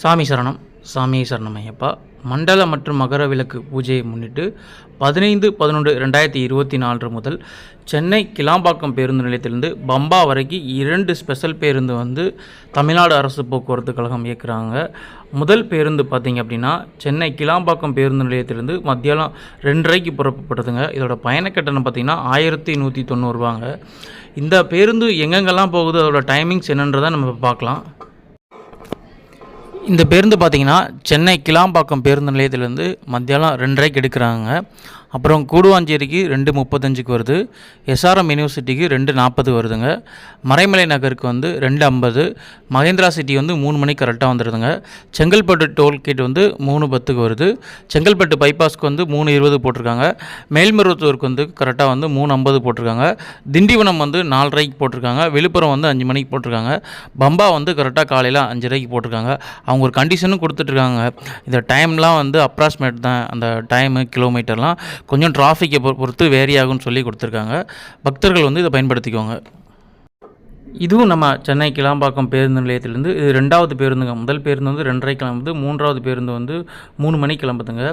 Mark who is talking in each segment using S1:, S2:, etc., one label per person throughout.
S1: சாமி சரணம் சாமி சரணம் ஐயப்பா. மண்டல மற்றும் மகர விளக்கு பூஜையை முன்னிட்டு பதினைந்து பதினொன்று ரெண்டாயிரத்தி இருபத்தி நாலு முதல் சென்னை கிளாம்பாக்கம் பேருந்து நிலையத்திலிருந்து பம்பா வரைக்கும் இரண்டு ஸ்பெஷல் பேருந்து வந்து தமிழ்நாடு அரசு போக்குவரத்து கழகம் இயக்குறாங்க. முதல் பேருந்து பார்த்தீங்க அப்படின்னா சென்னை கிளாம்பாக்கம் பேருந்து நிலையத்திலிருந்து மத்தியானம் ரெண்டரைக்கு புறப்படுதுங்க இதோட பயண கட்டணம் பார்த்தீங்கன்னா ஆயிரத்தி நூற்றி தொண்ணூறுவாங்க இந்த பேருந்து எங்கெங்கெல்லாம் போகுது அதோட டைமிங்ஸ் என்னன்றதை நம்ம பார்க்கலாம். இந்த பேருந்து பார்த்திங்கன்னா சென்னை கிளாம்பாக்கம் பேருந்து நிலையத்திலேருந்து மத்தியானம் ரெண்டரைக்கு எடுக்கிறாங்க. அப்புறம் கூடுவாஞ்சேரிக்கு ரெண்டு முப்பத்தஞ்சுக்கு வருது. எஸ்ஆர்எம் யூனிவர்சிட்டிக்கு ரெண்டு நாற்பது வருதுங்க. மறைமலை நகருக்கு வந்து ரெண்டு ஐம்பது. மகேந்திரா சிட்டி வந்து மூணு மணிக்கு கரெக்டாக வந்துடுதுங்க செங்கல்பட்டு டோல்கேட் வந்து மூணு பத்துக்கு வருது. செங்கல்பட்டு பைபாஸ்க்கு வந்து மூணு இருபது போட்டிருக்காங்க. மேல்மருவத்தூருக்கு வந்து கரெக்டாக வந்து மூணு ஐம்பது போட்டிருக்காங்க. திண்டிவனம் வந்து நாலரைக்கு போட்டிருக்காங்க. விழுப்புரம் வந்து அஞ்சு மணிக்கு போட்டிருக்காங்க. பம்பா வந்து கரெக்டாக காலையில் அஞ்சரைக்கு போட்டிருக்காங்க. அவங்க ஒரு கண்டிஷனும் கொடுத்துட்ருக்காங்க இந்த டைம்லாம் வந்து அப்ராக்சிமேட் தான். அந்த டைமு கிலோமீட்டர்லாம் கொஞ்சம் டிராஃபிக்கை பொறுத்து வேரி ஆகும்னு சொல்லி கொடுத்துருக்காங்க. பக்தர்கள் வந்து இதை பயன்படுத்திக்கோங்க இதுவும் நம்ம சென்னை கிளாம்பாக்கம் பேருந்து நிலையத்திலேருந்து இது ரெண்டாவது பேருந்துங்க. முதல் பேருந்து வந்து ரெண்டரை கிளம்புது மூன்றாவது பேருந்து வந்து மூணு மணிக்கு கிளம்புதுங்க.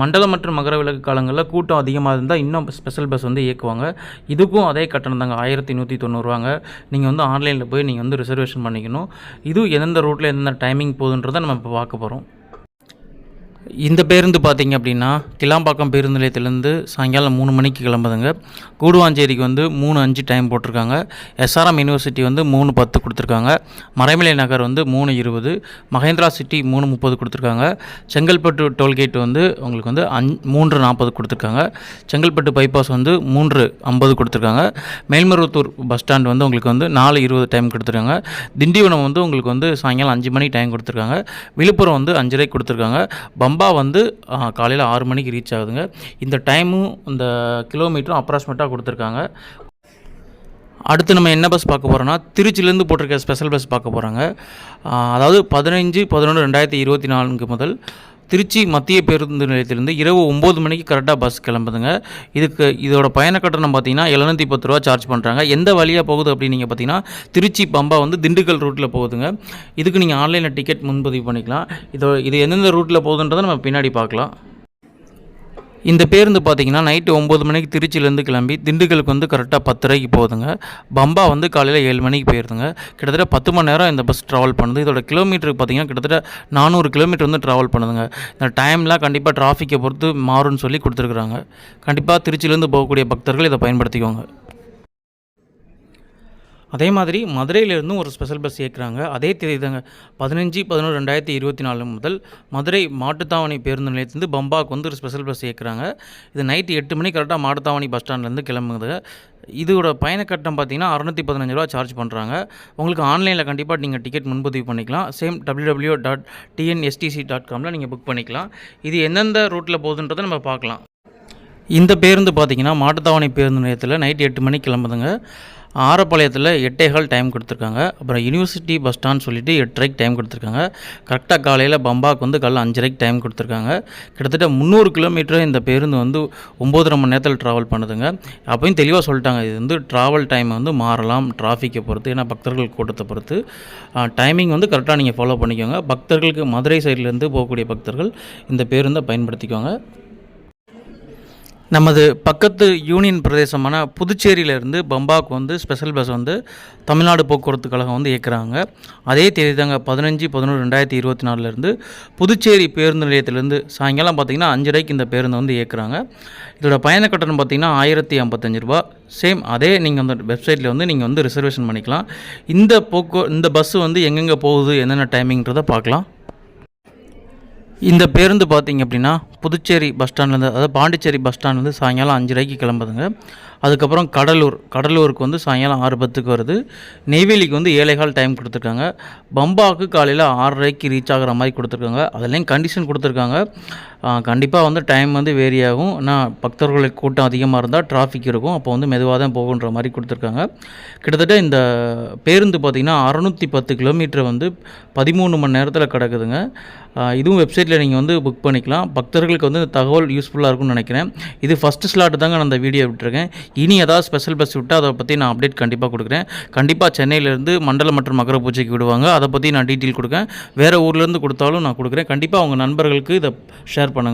S1: மண்டலம் மற்றும் மகர விளக்கு காலங்களில் கூட்டம் அதிகமாக இருந்தால் இன்னும் ஸ்பெஷல் பஸ் வந்து இயக்குவாங்க. இதுக்கும் அதே கட்டணம் தாங்க ஆயிரத்தி நூற்றி தொண்ணூறுவாங்க நீங்கள் வந்து ஆன்லைனில் போய் நீங்கள் வந்து ரிசர்வேஷன் பண்ணிக்கணும். இதுவும் எந்தெந்த ரூட்டில் எந்தெந்த டைமிங் போகுதுன்றதை நம்ம இப்போ பார்க்க போகிறோம் இந்த பேருந்து பார்த்தீங்க அப்படின்னா கிளாம்பாக்கம் பேருந்து நிலையத்திலேருந்து சாயங்காலம் மூணு மணிக்கு கிளம்புதுங்க. கூடுவாஞ்சேரிக்கு வந்து மூணு அஞ்சு டைம் போட்டிருக்காங்க. எஸ்ஆர்எம் யூனிவர்சிட்டி வந்து மூணு பத்து கொடுத்துருக்காங்க. மறைமலை நகர் வந்து மூணு இருபது. மகேந்திரா சிட்டி மூணு முப்பது கொடுத்துருக்காங்க. செங்கல்பட்டு டோல்கேட் வந்து உங்களுக்கு வந்து அஞ் மூன்று நாற்பது கொடுத்துருக்காங்க. செங்கல்பட்டு பைபாஸ் வந்து மூன்று ஐம்பது கொடுத்துருக்காங்க. மேல்மருவத்தூர் பஸ் ஸ்டாண்ட் வந்து உங்களுக்கு வந்து நாலு இருபது டைம் கொடுத்துருக்காங்க. திண்டிவனம் வந்து உங்களுக்கு வந்து சாயங்காலம் அஞ்சு மணி டைம் கொடுத்துருக்காங்க. விழுப்புரம் வந்து அஞ்சரை கொடுத்துருக்காங்க. பம்பா வந்து காலையில் ஆறு மணிக்கு ரீச் ஆகுதுங்க. இந்த டைமும் இந்த கிலோமீட்டரும் அப்ராக்சிமேட்டாக கொடுத்துருக்காங்க. அடுத்து நம்ம என்ன பஸ் பார்க்க போகிறோன்னா திருச்சியிலேருந்து போட்டிருக்க ஸ்பெஷல் பஸ் பார்க்க போகிறாங்க அதாவது பதினஞ்சு பதினொன்று ரெண்டாயிரத்தி இருபத்தி நான்கு முதல் திருச்சி மத்திய பேருந்து நிலையத்திலிருந்து இரவு ஒம்பது மணிக்கு கரெக்டாக பஸ் கிளம்புதுங்க. இதுக்கு இதோட பயண கட்டணம் பார்த்தீங்கன்னா எழுநூற்றி பத்து ரூபா சார்ஜ் பண்ணுறாங்க எந்த வழியாக போகுது அப்படின்னு நீங்கள் பார்த்தீங்கன்னா திருச்சி பம்பா வந்து திண்டுக்கல் ரூட்டில் போகுதுங்க. இதுக்கு நீங்கள் ஆன்லைனில் டிக்கெட் முன்பதிவு பண்ணிக்கலாம். இதோ இது எந்தெந்த ரூட்டில் போகுதுன்றதை நம்ம பின்னாடி பார்க்கலாம். இந்த பேருந்து பார்த்தீங்கன்னா நைட்டு ஒம்பது மணிக்கு திருச்சியிலேருந்து கிளம்பி திண்டுக்கலுக்கு வந்து கரெக்டாக பத்தரைக்கு போகுதுங்க. பம்பா வந்து காலையில் ஏழு மணிக்கு போயிருதுங்க. கிட்டத்தட்ட பத்து மணி நேரம் இந்த பஸ் ட்ராவல் பண்ணுது. இதோட கிலோமீட்டருக்கு பார்த்தீங்கன்னா கிட்டத்தட்ட நானூறு கிலோமீட்டர் வந்து ட்ராவல் பண்ணுதுங்க. இந்த டைம்லாம் கண்டிப்பாக டிராஃபிக்கை பொறுத்து மாறும்னு சொல்லி கொடுத்துருக்குறாங்க. கண்டிப்பாக திருச்சியிலேருந்து போகக்கூடிய பக்தர்கள் இதை பயன்படுத்திக்கோங்க. அதே மாதிரி மதுரையிலேருந்தும் ஒரு ஸ்பெஷல் பஸ் இயக்குறாங்க. அதே தேதி தாங்க பதினஞ்சு பதினொன்று ரெண்டாயிரத்தி இருபத்தி நாலு முதல் மதுரை மாட்டுத்தாவணி பேருந்து நிலையத்துலேருந்து பம்பாக்கு வந்து ஒரு ஸ்பெஷல் பஸ் இயக்குறாங்க. இது நைட்டு எட்டு மணி கரெக்டாக மாட்டுத்தாவணி பஸ் ஸ்டாண்ட்லேருந்து கிளம்புது. இதோட பயணக்கட்டம் பார்த்தீங்கன்னா அறநூற்றி பதினஞ்சு ரூபா சார்ஜ் பண்ணுறாங்க உங்களுக்கு ஆன்லைனில் கண்டிப்பாக நீங்கள் டிக்கெட் முன்பதிவு பண்ணிக்கலாம். Same www.tnstc.com dot TNSTC dot காமில் நீங்கள் புக் பண்ணிக்கலாம். இது எந்தெந்த ரூட்டில் போகுதுன்றதை நம்ம பார்க்கலாம். இந்த பேருந்து பார்த்தீங்கன்னா மாட்டுத்தாவணி பேருந்து நிலையத்தில் நைட் எட்டு மணிக்கு கிளம்புதுங்க. ஆரப்பாளையத்தில் எட்டேகால் டைம் கொடுத்துருக்காங்க. அப்புறம் யூனிவர்சிட்டி பஸ் ஸ்டாண்ட் சொல்லிட்டு எட்டரைக்கு டைம் கொடுத்துருக்காங்க. கரெக்டாக காலையில் பம்பாக்கு வந்து காலைல அஞ்சரைக்கு டைம் கொடுத்துருக்காங்க. கிட்டத்தட்ட முந்நூறு கிலோமீட்டர் இந்த பேருந்து வந்து ஒம்போதரை மணி நேரத்தில் ட்ராவல் பண்ணுதுங்க. அப்பயும் தெளிவாக சொல்லிட்டாங்க இது வந்து ட்ராவல் டைம் வந்து மாறலாம் டிராஃபிக்கை பொறுத்து. ஏன்னா பக்தர்கள் கூட்டத்தை பொறுத்து. டைமிங் வந்து கரெக்டாக நீங்கள் ஃபாலோ பண்ணிக்கோங்க. பக்தர்களுக்கு மதுரை சைட்லேருந்து போகக்கூடிய பக்தர்கள் இந்த பேருந்தை பயன்படுத்திக்கோங்க. நமது பக்கத்து யூனியன் பிரதேசமான புதுச்சேரியிலேருந்து பம்பாக்கு வந்து ஸ்பெஷல் பஸ் வந்து தமிழ்நாடு போக்குவரத்து கழகம் வந்து இயக்குறாங்க. அதே தேதி தாங்க பதினஞ்சு பதினொன்று ரெண்டாயிரத்தி இருபத்தி நாலுலேருந்து புதுச்சேரி பேருந்து நிலையத்திலேருந்து சாயங்காலம் பார்த்தீங்கன்னா அஞ்சரைக்கு இந்த பேருந்து வந்து இயக்குறாங்க. இதோட பயண கட்டணம் பார்த்தீங்கன்னா ஆயிரத்தி ஐம்பத்தஞ்சு ரூபா. சேம் அதே நீங்கள் அந்த வெப்சைட்டில் வந்து நீங்கள் வந்து ரிசர்வேஷன் பண்ணிக்கலாம். இந்த போக்கு இந்த பஸ்ஸு வந்து எங்கெங்கே போகுது என்னென்ன டைமிங்கிறத பார்க்கலாம். இந்த பேருந்து பார்த்தீங்க அப்படின்னா புதுச்சேரி பஸ் ஸ்டாண்ட்லேருந்து அதாவது பாண்டிச்சேரி பஸ் ஸ்டாண்ட்லேருந்து சாயங்காலம் அஞ்சரைக்கு கிளம்புதுங்க. அதுக்கப்புறம் கடலூர் கடலூருக்கு வந்து சாயங்காலம் ஆறு பத்துக்கு வருது. நெய்வேலிக்கு வந்து ஏழைகால் டைம் கொடுத்துருக்காங்க. பம்பாவுக்கு காலையில் ஆறரைக்கு ரீச் ஆகிற மாதிரி கொடுத்துருக்காங்க. அதுலேயும் கண்டிஷன் கொடுத்துருக்காங்க. கண்டிப்பாக வந்து டைம் வந்து வேரி ஆகும். ஆனால் பக்தர்களுக்கு கூட்டம் அதிகமாக இருந்தால் டிராஃபிக் இருக்கும். அப்போ வந்து மெதுவாக தான் போகுன்ற மாதிரி கொடுத்துருக்காங்க. கிட்டத்தட்ட இந்த பேருந்து பார்த்திங்கன்னா அறநூற்றி பத்து கிலோமீட்டர் வந்து பதிமூணு மணி நேரத்தில் கிடக்குதுங்க. இதுவும் வெப்சைட்டில் நீங்கள் வந்து புக் பண்ணிக்கலாம். பக்தர்கள் நண்பர்களுக்கு வந்து இந்த தகவல் யூஸ்ஃபுல்லாக இருக்கும்னு நினைக்கிறேன். இது ஃபஸ்ட்டு ஸ்லாட் தாங்க நான் அந்த வீடியோ விட்டுருக்கேன். இனி ஏதாவது ஸ்பெஷல் பஸ் விட்டால் அதை பற்றி நான் அப்டேட் கண்டிப்பாக கொடுக்குறேன். கண்டிப்பாக சென்னையிலேருந்து மண்டலம் மற்றும் மகர பூஜைக்கு விடுவாங்க. அதை பற்றி நான் டீட்டெயில் கொடுக்கேன். வேறு ஊர்லேருந்து கொடுத்தாலும் நான் கொடுக்குறேன். கண்டிப்பாக அவங்க நண்பர்களுக்கு இதை ஷேர் பண்ணுங்கள்